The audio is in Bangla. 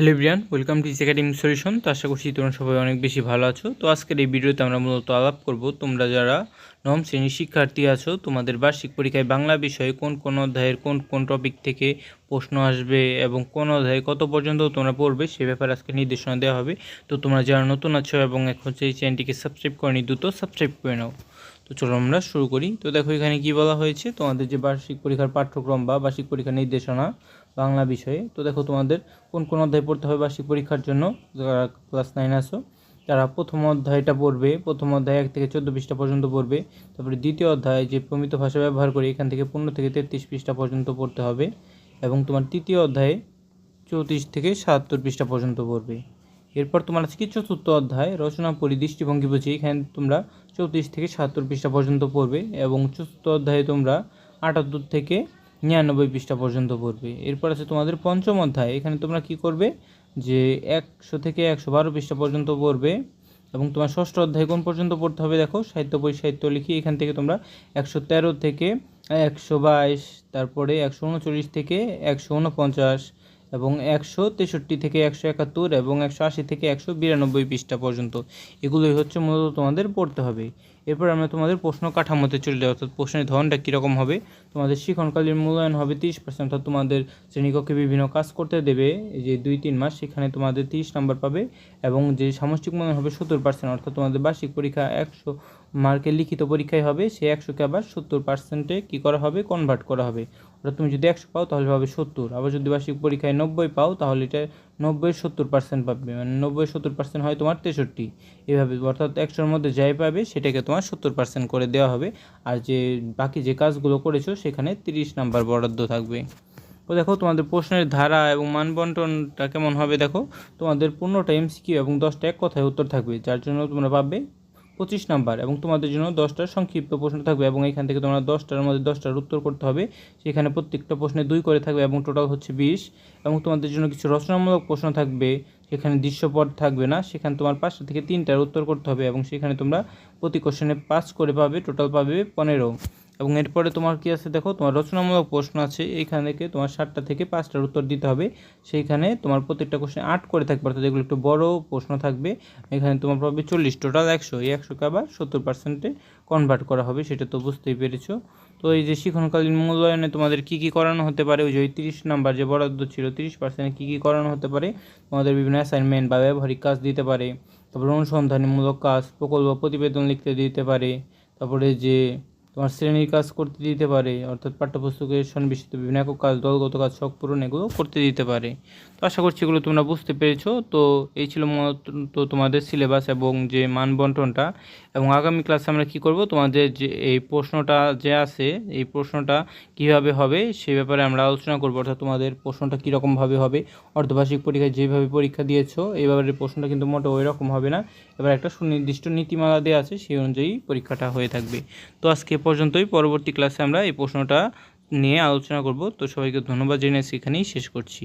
Hello Brian welcome to academic solution তো আশা করছি তোমরা সবাই অনেক বেশি ভালো আছো। তো আজকের এই ভিডিওতে আমরা মূলত আলাপ করব, তোমরা যারা নবম শ্রেণির শিক্ষার্থী আছো, তোমাদের বার্ষিক পরীক্ষায় বাংলা বিষয়ে কোন কোন অধ্যায়ের কোন কোন টপিক থেকে প্রশ্ন আসবে এবং কোন অধ্যায়ে কত পর্যন্ত তোমরা পড়বে, সে ব্যাপারে আজকে নির্দেশনা দেওয়া হবে। তো তোমরা যারা নতুন আছো এবং এখন এই চ্যানেলটিকে সাবস্ক্রাইব করেনি, দ্রুত সাবস্ক্রাইব করে নাও। তো চলো আমরা শুরু করি। তো দেখো এখানে কি বলা হয়েছে? তোমাদের যে বার্ষিক পরীক্ষার পাঠ্যক্রম বা বার্ষিক পরীক্ষার নির্দেশনা, বাংলা বিষয়ে। তো দেখো তোমাদের কোন কোন অধ্যায় পড়তে হবে বার্ষিক পরীক্ষার জন্য? যারা ক্লাস নাইন আসো তারা প্রথম অধ্যায়টা পড়বে। প্রথম অধ্যায় এক থেকে চোদ্দ পৃষ্ঠা পর্যন্ত পড়বে। তারপরে দ্বিতীয় অধ্যায় যে প্রমিত ভাষা ব্যবহার করে, এখান থেকে পনেরো থেকে তেত্রিশ পৃষ্ঠা পর্যন্ত পড়তে হবে। এবং তোমার তৃতীয় অধ্যায়ে চৌত্রিশ থেকে সাতাত্তর পৃষ্ঠা পর্যন্ত পড়বে। এরপর তোমার আছে কি চতুর্থ অধ্যায়, রচনা, পরি দৃষ্টিভঙ্গি বুঝি এখানে তোমরা চৌত্রিশ থেকে সাতাত্তর পৃষ্ঠা পর্যন্ত পড়বে এবং চতুর্থ অধ্যায়ে তোমরা আটাত্তর থেকে নিরানব্বই পৃষ্ঠা পর্যন্ত পড়বে। এরপর আছে তোমাদের পঞ্চম অধ্যায়, এখানে তোমরা কি করবে? যে একশো থেকে একশো বারো পৃষ্ঠা পর্যন্ত পড়বে এবং তোমার ষষ্ঠ অধ্যায় কোন পর্যন্ত পড়তে হবে দেখো? সাহিত্য বই, সাহিত্য লিখি, এখান থেকে তোমরা একশো তেরো থেকে একশো বাইশ, তারপরে একশো উনচল্লিশ থেকে একশো উনপঞ্চাশ এবং একশো তেষট্টি থেকে একশো একাত্তর এবং একশো আশি থেকে একশো বিরানব্বই পৃষ্ঠা পর্যন্ত। এগুলোই হচ্ছে মূলত তোমাদের পড়তে হবে। এরপর আমরা তোমাদের প্রশ্ন কাঠামোতে চলে যাই। অর্থাৎ প্রশ্নের ধরনটা কীরকম হবে? তোমাদের শিক্ষণকালীন মূল্যায়ন হবে তিরিশ পার্সেন্ট অর্থাৎ তোমাদের শ্রেণীকক্ষে বিভিন্ন কাজ করতে দেবে। যে দুই তিন মাস, সেখানে তোমাদের তিরিশ নম্বর পাবে এবং যে সামষ্টিক মূল্যায়ন হবে সত্তর পার্সেন্ট অর্থাৎ তোমাদের বার্ষিক পরীক্ষা একশো মার্কের লিখিত পরীক্ষায় হবে। সে একশোকে আবার সত্তর পার্সেন্টে কী করা হবে? কনভার্ট করা হবে। অর্থাৎ তুমি যদি একশো পাও, তাহলে হবে সত্তর। আবার যদি বার্ষিক পরীক্ষায় নব্বই পাও, তাহলে এটা নব্বই সত্তর পার্সেন্ট পাবে মানে নব্বই সত্তর পার্সেন্ট হয় তোমার তেষট্টি। এভাবে অর্থাৎ একশোর মধ্যে যাই পাবে সেটাকে তোমার সত্তর পার্সেন্ট করে দেওয়া হবে। আর যে বাকি যে কাজগুলো করেছ সেখানে তিরিশ নাম্বার বরাদ্দ থাকবে। তো দেখো তোমাদের প্রশ্নের ধারা এবং মানবন্টনটা কেমন হবে দেখো? তোমাদের পনেরোটা এমসিকিউ এবং দশটা এক কথায় উত্তর থাকবে, যার জন্য তোমরা পাবে পঁচিশ নাম্বার এবং তোমাদের জন্য দশটার সংক্ষিপ্ত প্রশ্ন থাকবে এবং এখান থেকে তোমরা দশটার মধ্যে দশটার উত্তর করতে হবে। সেখানে প্রত্যেকটা প্রশ্নে দুই করে থাকবে এবং টোটাল হচ্ছে বিশ। এবং তোমাদের জন্য কিছু রচনামূলক প্রশ্ন থাকবে, সেখানে দৃশ্যপট থাকবে না। সেখানে তোমার পাঁচটা থেকে তিনটার উত্তর করতে হবে এবং সেখানে তোমরা প্রতি কোশ্চেনে পাঁচ করে পাবে টোটাল পাবে পনেরো। এবং এরপরে তোমার কি আছে দেখো, তোমার রচনামূলক প্রশ্ন আছে এইখান থেকে তোমার সাতটা থেকে পাঁচটার উত্তর দিতে হবে। সেইখানে তোমার প্রত্যেকটা কোশ্চেন আট করে থাকবে, অর্থাৎ এগুলো একটু বড় প্রশ্ন থাকবে। এখানে তোমার পাবে চল্লিশ টোটাল একশো, এই একশোকে আবার সত্তর পার্সেন্টে কনভার্ট করা হবে, সেটা তো বুঝতেই পেরেছ। তো এই যে শিক্ষণকালীন মূল্যায়নে তোমাদের কী কী করানো হতে পারে, ওই যে ওই তিরিশ নাম্বার যে বরাদ্দ ছিল, তিরিশ পার্সেন্টে কী কী করানো হতে পারে, তোমাদের বিভিন্ন অ্যাসাইনমেন্ট বা ব্যবহারিক কাজ দিতে পারে। তারপরে অনুসন্ধানমূলক কাজ, প্রকল্প প্রতিবেদন লিখতে দিতে পারে। তারপরে যে তোমার শ্রেণির কাজ করতে দিতে পারে, অর্থাৎ পাঠ্যপুস্তকের সন্নিবেশিত বিভিন্ন একক কাজ, দলগত কাজ, শখ পূরণ এগুলো করতে দিতে পারে। তো আশা করছি এগুলো তোমরা বুঝতে পেরেছ। তো এই ছিল মূলত তোমাদের সিলেবাস এবং যে মান বন্টনটা এবং আগামী ক্লাসে আমরা কি করব? তোমাদের যে এই প্রশ্নটা যে আছে, এই প্রশ্নটা কীভাবে হবে সেই ব্যাপারে আমরা আলোচনা করব। অর্থাৎ তোমাদের প্রশ্নটা কীরকমভাবে হবে, অর্ধবার্ষিক পরীক্ষায় যেভাবে পরীক্ষা দিয়েছ এইভাবে প্রশ্নটা কিন্তু মোটে ওই রকম হবে না। এবার একটা সুনির্দিষ্ট নীতিমালা দেওয়া আছে, সেই অনুযায়ী পরীক্ষাটা হয়ে থাকবে। তো আজকে পর্যন্তই পরবর্তী ক্লাসে আমরা এই প্রশ্নটা নিয়ে আলোচনা করব। তো সবাইকে ধন্যবাদ জেনে সেখানেই শেষ করছি।